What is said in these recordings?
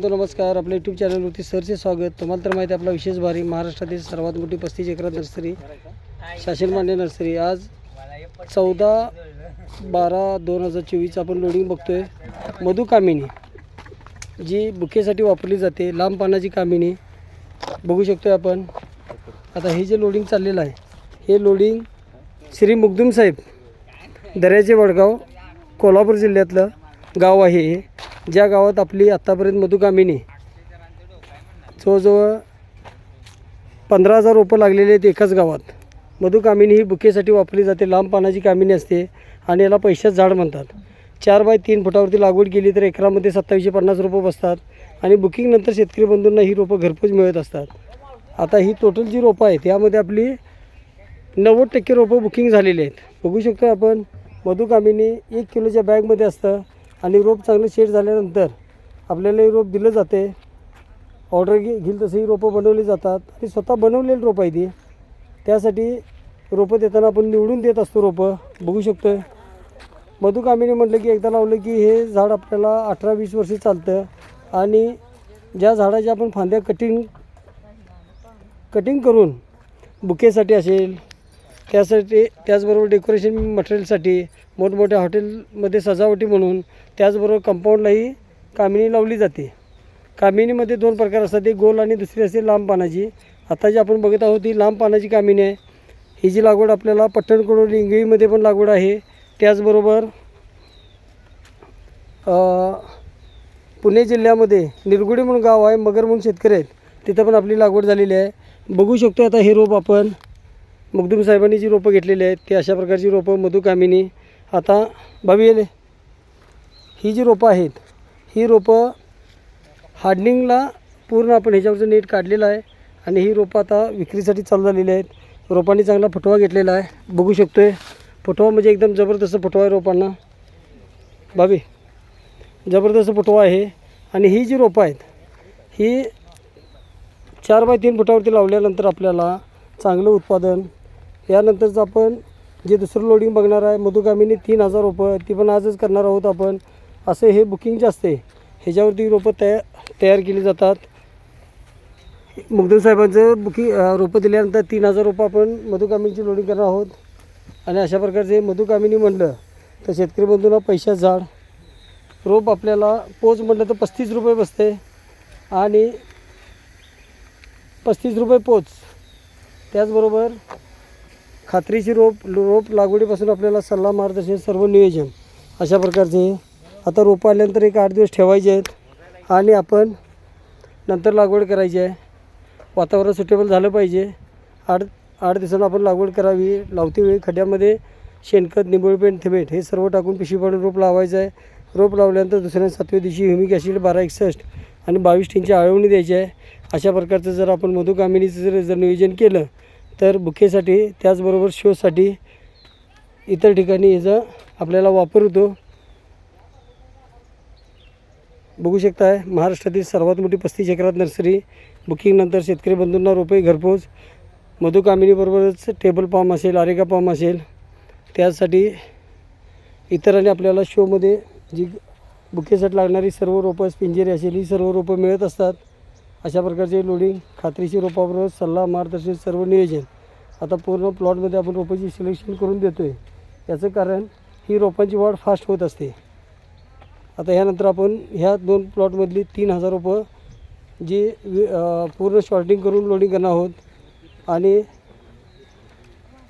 नमस्कार. आपल्या यूट्यूब चॅनलवरती सरचे स्वागत. तुम्हाला तर माहिती आपला विशेष भारी महाराष्ट्रातील सर्वात मोठी पस्तीस एकरात नर्सरी शासन मान्य नर्सरी. आज चौदा बारा दोन हजार चोवीस आपण लोडिंग बघतोय. मधु कामिनी जी बुकेसाठी वापरली जाते लांब पानाची कामिनी. बघू शकतोय आपण. आता हे जे लोडिंग चाललेलं आहे हे लोडिंग श्री मुगदुम साहेब दर्याचे वडगाव कोल्हापूर जिल्ह्यातलं गाव आहे हे. ज्या गावात आपली आत्तापर्यंत मधुकामिनी जवळजवळ पंधरा हजार रोपं लागलेली आहेत एकाच गावात. मधुकामिनी ही बुकेसाठी वापरली जाते. लांब पानाची कामिनी असते आणि याला पैशात झाड म्हणतात. चार बाय तीन फुटावरती लागवड केली तर एकरामध्ये सत्तावीसशे पन्नास रोपं बसतात आणि बुकिंगनंतर शेतकरी बंधूंना ही रोपं घरपोच मिळत असतात. आता ही टोटल जी रोपं आहेत यामध्ये आपली नव्वद टक्के रोपं बुकिंग झालेली आहेत. बघू शकतो आपण मधुकामिनी एक किलोच्या बॅगमध्ये असतं. आणि रोप चांगलं शेड झाल्यानंतर आपल्यालाही रोप दिलं जाते. ऑर्डर घे घेईल तसंही रोपं बनवली जातात. आणि स्वतः बनवलेली रोपं आहे ती त्यासाठी रोपं देताना आपण निवडून देत असतो रोपं. बघू शकतो आहे मधुकामिनी म्हटलं की एकदा लावलं की हे झाड आपल्याला अठरा वीस वर्ष चालतं. आणि ज्या झाडाच्या आपण फांद्या कटिंग कटिंग करून बुकेसाठी असेल त्यासाठी त्याचबरोबर डेकोरेशन मटेरियलसाठी मोठमोठ्या हॉटेलमध्ये सजावटी म्हणून त्याचबरोबर कंपाऊंडलाही कामिनी लावली जाते. कामिनीमध्ये दोन प्रकार असतात एक गोल आणि दुसरी असते लांब पानाची. आता जी आपण बघत आहोत ती लांब पानाची कामिनी आहे. ही जी लागवड आपल्याला पट्टणकडून इंगळीमध्ये पण लागवड आहे. त्याचबरोबर पुणे जिल्ह्यामध्ये निरगुडी म्हणून गाव आहे मगर म्हणून शेतकरी आहेत. तिथं पण आपली लागवड झालेली आहे. बघू शकतो आता हे रोप आपण. मुगदुम साहेबांनी जी रोपं घेतलेली आहेत ती अशा प्रकारची रोपं मधुकामिनी आता भावी येले ही जी रोपं आहेत ही रोपं हार्डनिंगला पूर्ण आपण ह्याच्यावरचं नेट काढलेलं आहे आणि ही रोपं आता विक्रीसाठी चालू झालेली आहेत. रोपांनी चांगला फुटवा घेतलेला आहे. बघू शकतो आहे फुटवा म्हणजे एकदम जबरदस्त फुटवा आहे रोपांना. भाभी जबरदस्त फुटवा आहे. आणि ही जी रोपं आहेत ही चार बाय तीन फुटावरती लावल्यानंतर आपल्याला चांगलं उत्पादन यानंतरचं आपण जे दुसरं लोडिंग बघणार आहे मधुकामिनी तीन हजार रोपं ती पण आजच करणार आहोत आपण. असं हे बुकिंगचे असते ह्याच्यावरती रोपं तया तयार केली जातात. मुग्धन साहेबांचं बुकिंग रोपं दिल्यानंतर तीन हजार रोपं आपण मधुकामिनीची लोडिंग करणार आहोत. आणि अशा प्रकारचे मधुकामिनी म्हणलं तर शेतकरी बंधूंना पैशात झाड रोप आपल्याला पोच म्हटलं तर पस्तीस रुपये बसते. आणि पस्तीस रुपये पोच त्याचबरोबर खात्रीची रोप रोप लागवडीपासून आपल्याला सल्ला मार्गदर्शन सर्व नियोजन अशा प्रकारचे. आता रोपं आल्यानंतर एक आठ दिवस ठेवायचे आहेत आणि आपण नंतर लागवड करायची आहे. वातावरण सुटेबल झालं पाहिजे. आठ आठ दिवसांना आपण लागवड करावी. लावते वेळी खड्ड्यामध्ये शेणखत निंबोळपेंट थिमेट हे सर्व टाकून पिशवी पाडून रोप लावायचं आहे. रोप लावल्यानंतर दुसऱ्या सातव्या दिवशी ह्युमिक ॲसिड बारा एकसष्ट आणि बावीस टीनची आळवणी द्यायची आहे. अशा प्रकारचं जर आपण मधुकामिनीचं जर जर नियोजन केलं तर बुकेसाठी त्याचबरोबर शोसाठी इतर ठिकाणी याचा आपल्याला वापर होतो. बघू शकताय महाराष्ट्रातील सर्वात मोठी पस्तीस एकरात नर्सरी बुकिंगनंतर शेतकरी बंधूंना रोपे घरपोच मधुकामिनीबरोबरच टेबल पाम असेल आरेगा पाम असेल त्यासाठी इतरांनी आपल्याला शोमध्ये जी बुकेसाठी लागणारी सर्व रोपं पिंजेरी असेल ही सर्व रोपं मिळत असतात. अशा प्रकारचे लोडिंग खात्रीशी रोपाबरोबर सल्ला मार्गदर्शन सर्व नियोजन. आता पूर्ण प्लॉटमध्ये आपण रोपाची सिलेक्शन करून देतो आहे याचं कारण ही रोपांची वाढ फास्ट होत असते. आता ह्यानंतर आपण ह्या दोन प्लॉटमधली तीन हजार रोपं जी वि- पूर्ण शॉर्टिंग करून लोडिंग करणार आहोत. आणि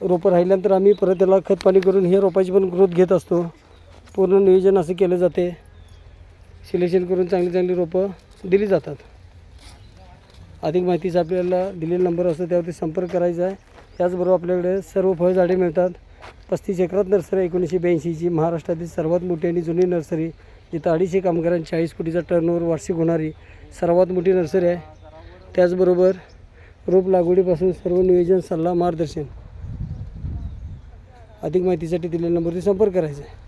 रोपं राहिल्यानंतर आम्ही परत त्याला खतपाणी करून हे रोपाची पण ग्रोथ घेत असतो. पूर्ण नियोजन असं केलं जाते. सिलेक्शन करून चांगली चांगली रोपं दिली जातात. अधिक माहितीचा आपल्याला दिलेला नंबर असतो त्यावरती संपर्क करायचा आहे. त्याचबरोबर आपल्याकडे सर्व फळझाडे मिळतात. पस्तीस एकरात नर्सरी एकोणीसशे ब्याऐंशीची महाराष्ट्रातील सर्वात मोठी आणि जुनी नर्सरी जिथं अडीचशे कामगारांची चाळीस कोटीचा टर्नओव्हर वार्षिक होणारी सर्वात मोठी नर्सरी आहे. त्याचबरोबर रोप लागवडीपासून सर्व नियोजन सल्ला मार्गदर्शन अधिक माहितीसाठी दिलेल्या नंबरवरती संपर्क करायचा आहे.